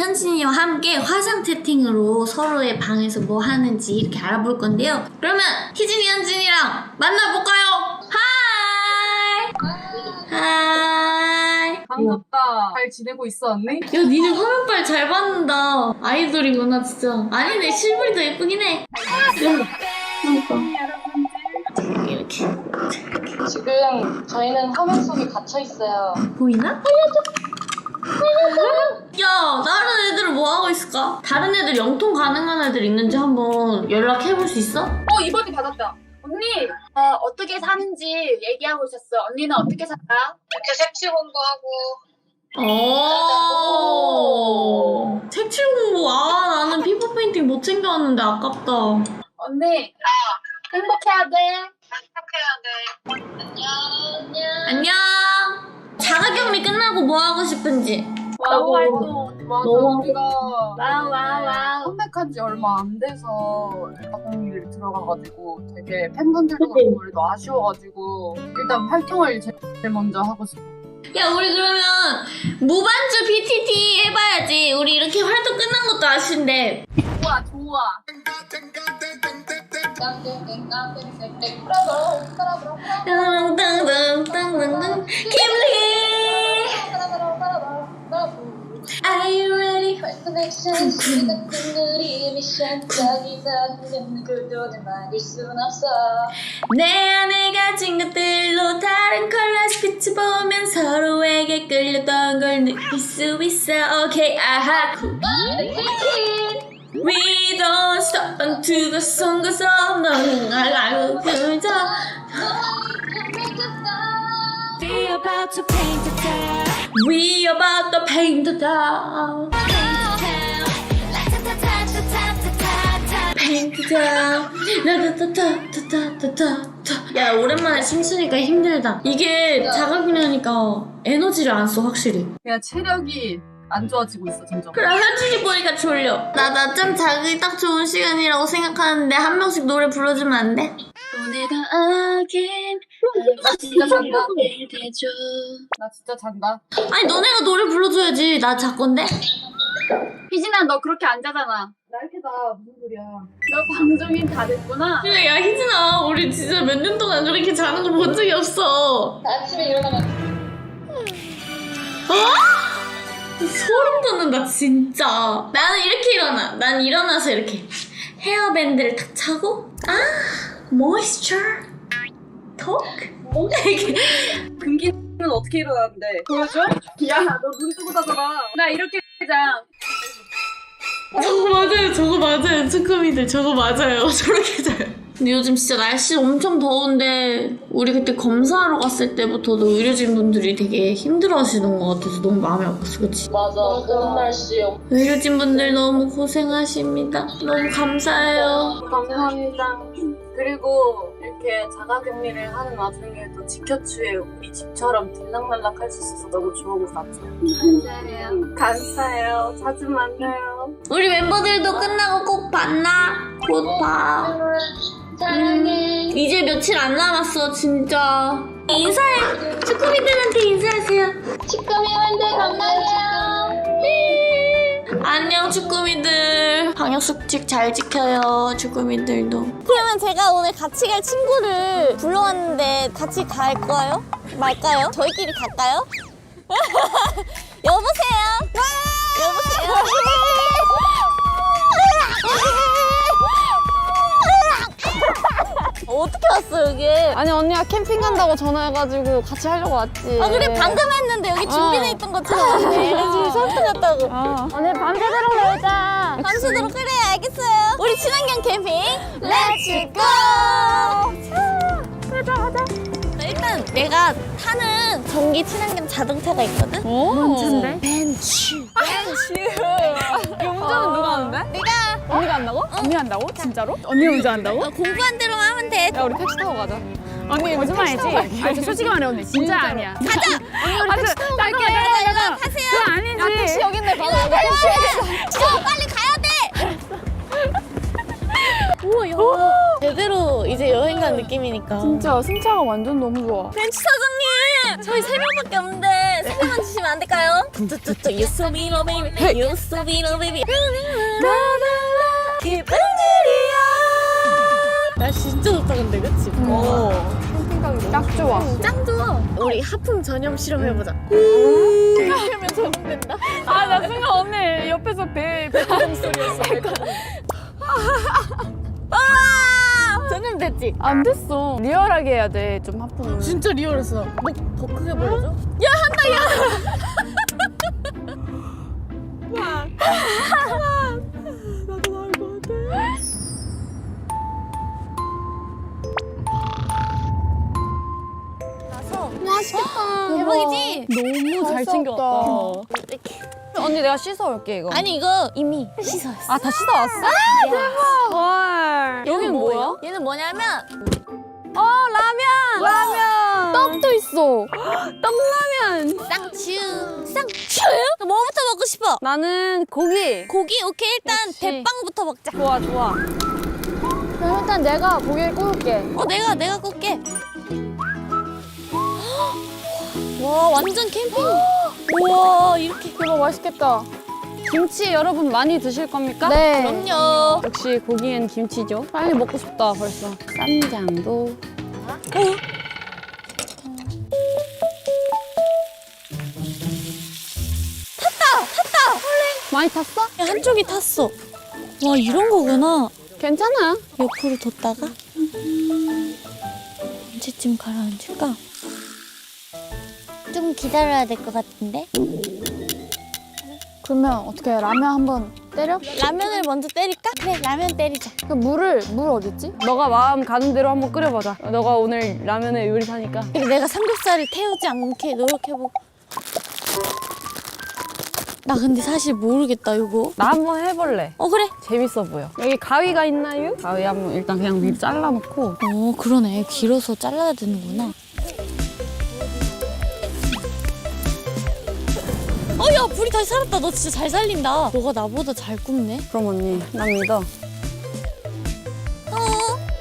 현진이와 함께 화상 채팅으로 서로의 방에서 뭐 하는지 이렇게 알아볼 건데요. 그러면 희진이, 현진이랑 만나볼까요? 하이! 하이! 반갑다. 잘 지내고 있어, 언니? 야, 니네 화면빨 잘 받는다. 아이돌이구나, 진짜. 아니네, 실물이 더 예쁘긴 해. 이렇게. 지금 저희는 화면 속에 갇혀 있어요. 보이나? 야, 다른 애들은 뭐 하고 있을까? 다른 애들 영통 가능한 애들 있는지 한번 연락해볼 수 있어? 어, 이번에 받았다. 언니, 어, 어떻게 사는지 얘기하고 있었어. 언니는 어떻게 살아? 이렇게 색칠 공부하고. 오. 색칠 공부, 아, 나는 피부 페인팅 못 챙겨왔는데 아깝다. 언니, 행복해야 돼. 안녕. 자가격리 끝나고 뭐 하고 싶은지. 와우, 활동. 맞아, 너무- 우리가 와우, 와우, 와우. 컴백한 지 얼마 안 돼서 가공일 들어가가지고 되게 팬분들도 그렇고 우리도 아쉬워가지고 일단 활동을 제일 먼저 하고 싶어. 야, 우리 그러면 무반주 PTT 해봐야지. 우리 이렇게 활동 끝난 것도 아쉬운데. 좋아, 좋아. 땅땅땅땅땅땅. 김리! Are you ready? 내 안에 가진 것들로 다른 컬러스 빛을 보면 서로에게 끌렸던 걸 느낄 수 있어 Okay, 아하 We don't stop until the sun goes up 너는 알고 그저 We about to paint the town. We about to paint the town Paint the town 라타타타타타타타 야 오랜만에 춤추니까 힘들다. 이게 자가격리하니까 에너지를 안 써 확실히. 그냥 체력이 안 좋아지고 있어 점점. 그래 현진이 보니까 졸려. 나 낮잠 자기 딱 좋은 시간이라고 생각하는데 한 명씩 노래 불러주면 안 돼? 오늘도. 나 진짜 잔다. 나 진짜 잔다. 아니 너네가 노래 불러줘야지 나 자건데 희진아 너 그렇게 안 자잖아. 나 이렇게 다 무슨 소리야. 너 방송인 다 됐구나. 그래 야 희진아 우리 진짜 몇 년 동안 그렇게 자는 거 본 적이 없어 아침에 일어나면 어? 소름 돋는다 진짜 나는 이렇게 일어나 난 일어나서 이렇게 헤어밴드를 탁 차고 아 모이스처 톡 이렇게 금기는 어떻게 일어나는데? 보여줘? 야, 너 눈 뜨고 자잖아. 나 이렇게 자. 저거 맞아요 저거 맞아요 쭈꾸미들 저거 맞아요 저렇게 자요 근데 요즘 진짜 날씨 엄청 더운데 우리 그때 검사하러 갔을 때부터도 의료진 분들이 되게 힘들어하시는 것 같아서 너무 마음이 아팠어 그치? 맞아. 그런 날씨. 의료진 분들 너무 고생하십니다 너무 감사해요 감사합니다. 그리고 이렇게 자가격리를 하는 와중에도 지켜주에 우리 집처럼 들락날락 할 수 있어서 너무 좋은 것 같아요. 감사해요. 감사해요. 자주 만나요. 우리 멤버들도 끝나고 꼭 만나 곧 봐. 음, 이제 며칠 안 남았어 진짜 인사해 쭈꾸미들한테 인사하세요 축구미원들 건강해요. 안녕 쭈꾸미들 방역 수칙 잘 지켜요 쭈꾸미들도 그러면 제가 오늘 같이 갈 친구를 불러왔는데 같이 갈까요? 말까요? 저희끼리 갈까요? 여보세요? 여보세요? 왔어 여기? 아니 언니가 캠핑 간다고 전화해가지고 같이 하려고 왔지. 아 그래 방금 했는데 여기 준비돼 있던 것처럼 왔네. 지금 수업 끝났다고. 어. 언니 밤새도록 놀자. 밤새도록 그래 알겠어요. 우리 친환경 캠핑 렛츠 고 가자 가자. 일단 내가 타는 전기 친환경 자동차가 있거든? 오. 벤츠 언니가 한다고? 언니 한다고? 진짜로? 언니 운전한다고? 어, 공부한 대로만 하면 돼 야 우리 택시 타고 가자. 언니 거짓말이지? 아니 솔직히 말해 언니 진짜 아니야. 가자 언니 우리 택시 타고 가자. 가자, 가자, 가자. 타세요. 그거 아니지. 야 택시 여기 있네 봐봐. 여기 택시. 저 빨리 가야 돼 우와 야 제대로 이제 여행 간 느낌이니까 진짜 승차가 완전 너무 좋아. 벤츠 사장님 저희 세 명밖에 없는데 세 명만 주시면 안 될까요? You so mean, oh baby. You so mean, oh baby. 기쁜 일이야. 나 진짜 좋다 근데 그치? 어. 딱 좋아. 짱 좋아. 우리 하품 전염 실험해보자. 하면 적응된다. 아, 나 순간 언니 옆에서 배, 배고픔 소리였어. 아! 전염 됐지? 안 됐어. 리얼하게 해야 돼, 좀 하품을. 진짜 리얼했어. 목 더 크게 벌려줘? 대박이지? 너무 잘 챙겨왔다. 언니 내가 씻어 올게 이거. 아니 이거 이미 씻어왔어. 아 다 씻어 왔어? 대박. 헐. 여기는 뭐예요? 얘는 뭐냐면 어 라면. 라면. 떡도 있어. 떡라면. 쌍추. 쌍추요? 너 뭐부터 먹고 싶어? 나는 고기. 고기? 오케이 일단 역시. 대빵부터 먹자. 좋아 좋아. 그럼 일단 내가 고기를 구울게. 어 내가 내가 꿀게. 와 완전 캠핑. 우와 이렇게. 이거 맛있겠다. 김치 여러분 많이 드실 겁니까? 네. 그럼요. 역시 고기엔 김치죠. 빨리 먹고 싶다 벌써. 쌈장도. 많이 탔어? 야, 한쪽이 탔어. 와 이런 거구나. 괜찮아. 옆으로 뒀다가 언제쯤 가라앉을까? 좀 기다려야 될 것 같은데? 그러면 어떻게 라면 한번 때려? 라면을 먼저 때릴까? 그래 라면 때리자. 그 물을 물 어딨지? 너가 마음 가는 대로 한번 끓여보자. 너가 오늘 라면의 요리사니까. 그리고 내가 삼겹살을 태우지 않게 노력해보고. 나 근데 사실 모르겠다 이거. 나 한번 해볼래. 어 그래. 재밌어 보여. 여기 가위가 있나요? 가위 한번 일단 그냥 미 잘라놓고. 어 그러네 길어서 잘라야 되는구나. 어야 불이 다시 살았다. 너 진짜 잘 살린다. 너가 나보다 잘 굽네. 그럼 언니, 난 믿어. 어.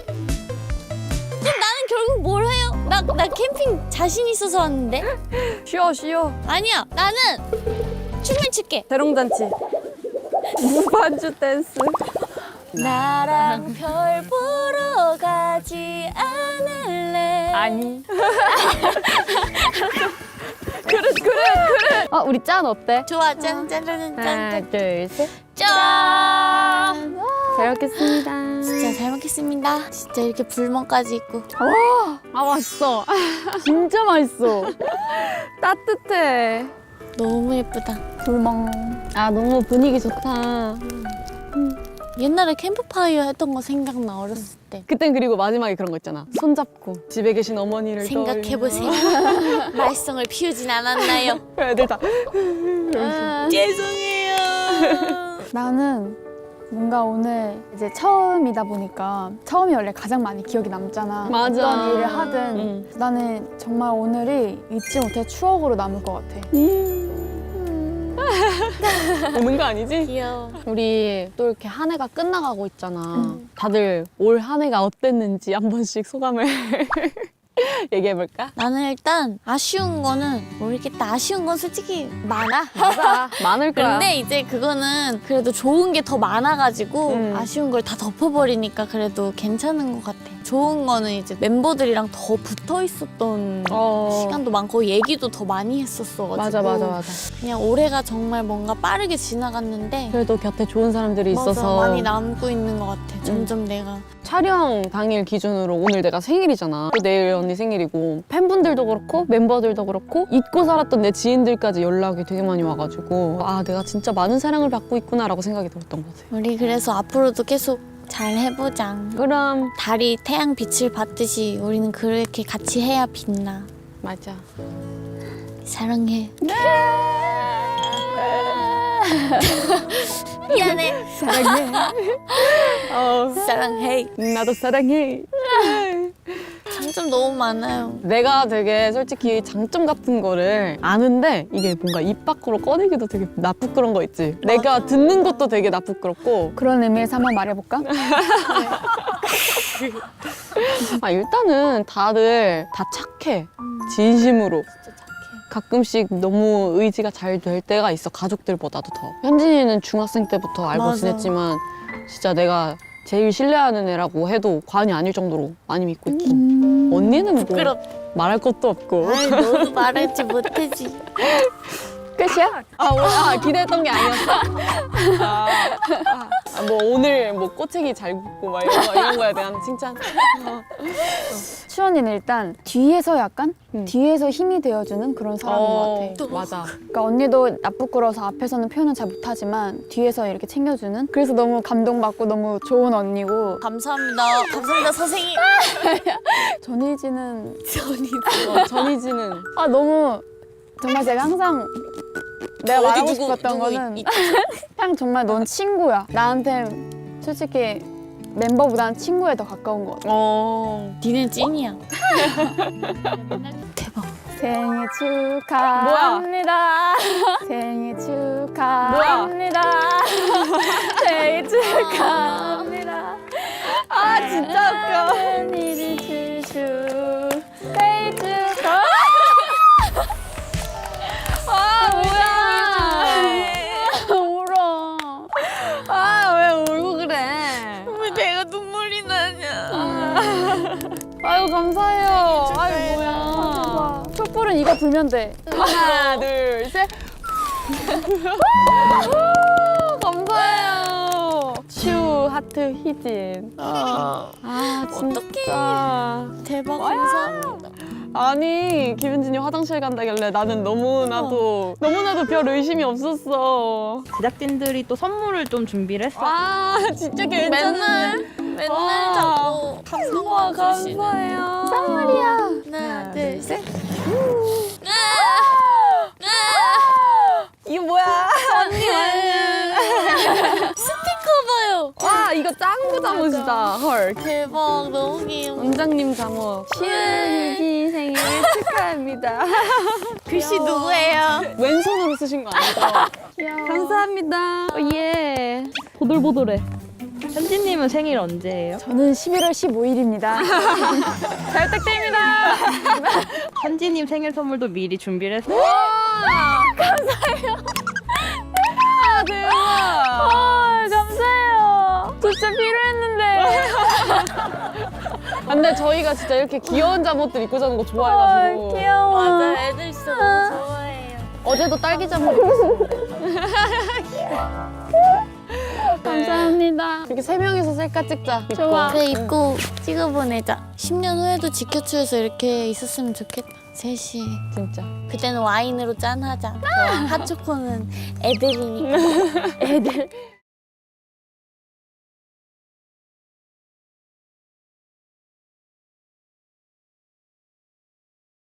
그럼 나는 결국 뭘 해요? 나, 나 캠핑 자신 있어서 왔는데? 쉬어, 쉬어. 아니야, 나는 춤을 출게. 대롱잔치. 무반주 댄스. 나랑 별 보러 가지 않을래? 아니. 그릇, 그릇, 그릇. 어, 우리 짠 어때? 좋아, 짠, 짠, 짠, 짠, 하나, 짠. 둘, 셋. 짠! 잘 먹겠습니다. 진짜 잘 먹겠습니다. 진짜 이렇게 불멍까지 있고. 아, 맛있어. 진짜 맛있어. 따뜻해. 너무 예쁘다. 불멍. 아, 너무 분위기 좋다. 옛날에 캠프파이어 했던 거 생각나, 어렸을 때. 그땐 그리고 마지막에 그런 거 있잖아. 손잡고 집에 계신 어머니를 생각해보세요. 말썽을 피우진 않았나요? 떠올리며. 애들 다. 죄송해요. 나는 뭔가 오늘 이제 처음이다 보니까 처음이 원래 가장 많이 기억이 남잖아. 맞아. 어떤 일을 하든 응. 나는 정말 오늘이 잊지 못할 추억으로 남을 것 같아. 우는 거 아니지? 귀여워. 우리 또 이렇게 한 해가 끝나가고 있잖아. 다들 올 한 해가 어땠는지 한 번씩 소감을 얘기해볼까? 나는 일단 아쉬운 거는 모르겠다. 아쉬운 건 솔직히 많아. 맞아. 많을 거야. 근데 이제 그거는 그래도 좋은 게 더 많아가지고 음. 아쉬운 걸 다 덮어버리니까 그래도 괜찮은 것 같아. 좋은 거는 이제 멤버들이랑 더 붙어 있었던 어. 시간도 많고 얘기도 더 많이 했었어가지고 맞아, 맞아, 맞아. 그냥 올해가 정말 뭔가 빠르게 지나갔는데 그래도 곁에 좋은 사람들이 맞아, 있어서 많이 남고 있는 것 같아. 점점 내가 촬영 당일 기준으로 오늘 내가 생일이잖아. 또 내일 언니 생일이고 팬분들도 그렇고 멤버들도 그렇고 잊고 살았던 내 지인들까지 연락이 되게 많이 와가지고 아 내가 진짜 많은 사랑을 받고 있구나라고 생각이 들었던 것 같아. 우리 그래서 앞으로도 계속 잘 해보자. 그럼 달이 태양 빛을 받듯이 우리는 그렇게 같이 해야 빛나. 맞아. 사랑해. 미안해. 사랑해. 어, 사랑해. 나도 사랑해. 장점 너무 많아요. 내가 되게 솔직히 장점 같은 거를 아는데 이게 뭔가 입 밖으로 꺼내기도 되게 나쁘끄러운 거 있지. 내가 듣는 것도 되게 나쁘끄럽고 그런 의미에서 한번 말해볼까? 아 일단은 다들 다 착해. 진심으로. 진짜 착해. 가끔씩 너무 의지가 잘 될 때가 있어 가족들보다도 더 현진이는 중학생 때부터 알고 맞아. 지냈지만 진짜 내가 제일 신뢰하는 애라고 해도 과언이 아닐 정도로 많이 믿고 있고 언니는 뭐 부끄럽. 말할 것도 없고 아이 너도 말하지 못하지. 끝이야? 아, 오늘 아, 기대했던 게 아니었어? 아, 아, 뭐 오늘 뭐 꼬챙이 잘 굽고 막 이런, 거, 이런 거에 대한 칭찬? 추언니는 일단 뒤에서 약간 음. 뒤에서 힘이 되어주는 그런 사람인 것 같아. 맞아. 그러니까 언니도 나쁘꾸러서 앞에서는 표현은 잘 못하지만 뒤에서 이렇게 챙겨주는 그래서 너무 감동받고 너무 좋은 언니고 감사합니다. 감사합니다 선생님. 전희지는 어, 전희지는 아 너무 정말 제가 항상 내가 어디 말하고 누구, 싶었던 누구 거는 있- 그냥 정말 넌 친구야. 나한테 솔직히 멤버보다는 친구에 더 가까운 것 같아. 어. 니는 찐이야. 대박. 생일 축하합니다. 생일 축하합니다. 생일 축하합니다. 아 진짜 웃겨 불면 돼 하나, 둘, 셋. 감사해요. 슈 하트 희진. 아, 아, 진짜. 대박 감사합니다. 아니, 김현진이 화장실 간다길래 나는 너무나도, 너무나도 별 의심이 없었어. 제작진들이 또 선물을 좀 준비를 했어. 아, 진짜 맨날 맨날 와. 자꾸 와. 감사해요. 선물이야 하나 둘 셋. 이거 짱구 잠옷이다. 헐. 대박 너무 귀여워. 원장님 잠옷. 시은이 생일 축하합니다. 글씨 누구예요? 왼손으로 쓰신 거 아니죠? 감사합니다. 예. 보들보들해. 현진님은 생일 언제예요? 저는 11월 15일입니다 잘 부탁드립니다. 현진님 생일 선물도 미리 준비를 했어. 아, 근데 저희가 진짜 이렇게 귀여운 잠옷들 입고 자는 거 좋아해가지고. 귀여워 맞아 애들 진짜 너무 좋아해요. 어제도 딸기 잠옷 입었어. 감사합니다 이렇게 세 명이서 셀카 찍자. 입고. 좋아. 그래 입고 찍어보내자. 10년 후에도 지켜주에서 이렇게 있었으면 좋겠다. 셋이. 진짜. 그때는 와인으로 짠하자. 핫초코는 애들이니까. 애들